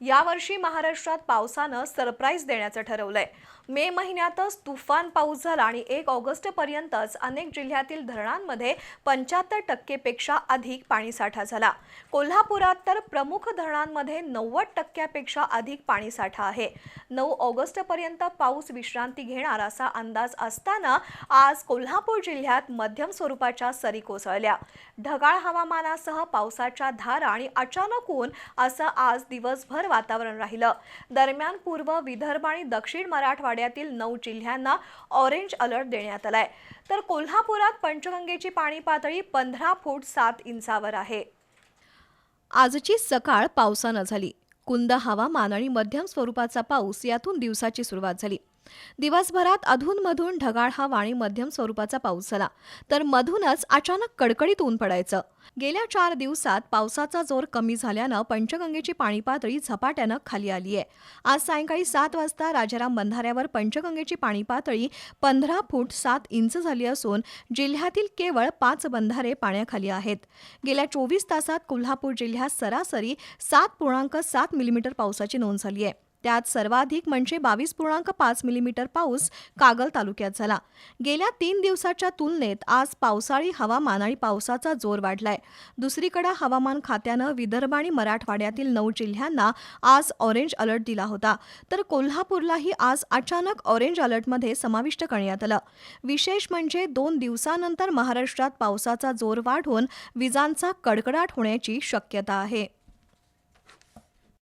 यावर्षी महाराष्ट्रात पावसानं सरप्राईज देण्याचं ठरवलंय. मे महिन्यातच तुफान पाऊस झाला आणि एक ऑगस्ट पर्यंतच अनेक जिल्ह्यातील धरणांमध्ये पंच्याहत्तर टक्केपेक्षा अधिक पाणीसाठा झाला. कोल्हापुरात तर प्रमुख धरणांमध्ये नव्वद टक्क्यापेक्षा अधिक पाणीसाठा आहे. नऊ ऑगस्ट पर्यंत पाऊस विश्रांती घेणार असा अंदाज असताना आज कोल्हापूर जिल्ह्यात मध्यम स्वरूपाच्या सरी कोसळल्या. ढगाळ हवामानासह पावसाच्या धारा आणि अचानक ऊन असं आज दिवसभर वातावरण राहिलं. दरम्यान पूर्व विदर्भ आणि दक्षिण मराठवाड्यातील नऊ जिल्ह्यांना ऑरेंज अलर्ट देण्यात आलाय. तर कोल्हापुरात पंचगंगेची पाणी पातळी पंधरा फूट सात इंचावर आहे. आजची सकाळ पावसानं झाली. कुंद हवामान आणि मध्यम स्वरूपाचा पाऊस यातून दिवसाची सुरुवात झाली. दिवसभरात अधूनमधून ढगाळ हवा आणि मध्यम स्वरूपाचा पाऊस झाला. तर मधूनच अचानक कडकडीत ऊन पडायचं. गेल्या चार दिवसात पावसाचा जोर कमी झाल्यानं पंचगंगेची पाणी पातळी झपाट्यानं खाली आली आहे. आज सायंकाळी सात वाजता राजाराम बंधाऱ्यावर पंचगंगेची पाणी पातळी पंधरा फूट सात इंच झाली असून जिल्ह्यातील केवळ पाच बंधारे पाण्याखाली आहेत. गेल्या चोवीस तासात कोल्हापूर जिल्ह्यात सरासरी सात पूर्णांक सात मिलीमीटर पावसाची नोंद झाली आहे. त्यात सर्वाधिक म्हणजे बावीस पूर्णांक पाच मिलीमीटर पाऊस कागल तालुक्यात झाला. गेल्या तीन दिवसाच्या तुलनेत आज पावसाळी हवामान आणि पावसाचा जोर वाढलाय. दुसरीकडे हवामान खात्यानं विदर्भ आणि मराठवाड्यातील नऊ जिल्ह्यांना आज ऑरेंज अलर्ट दिला होता. तर कोल्हापूरलाही आज अचानक ऑरेंज अलर्टमध्ये समाविष्ट करण्यात आलं. विशेष म्हणजे दोन दिवसानंतर महाराष्ट्रात पावसाचा जोर वाढून विजांचा कडकडाट होण्याची शक्यता आहे.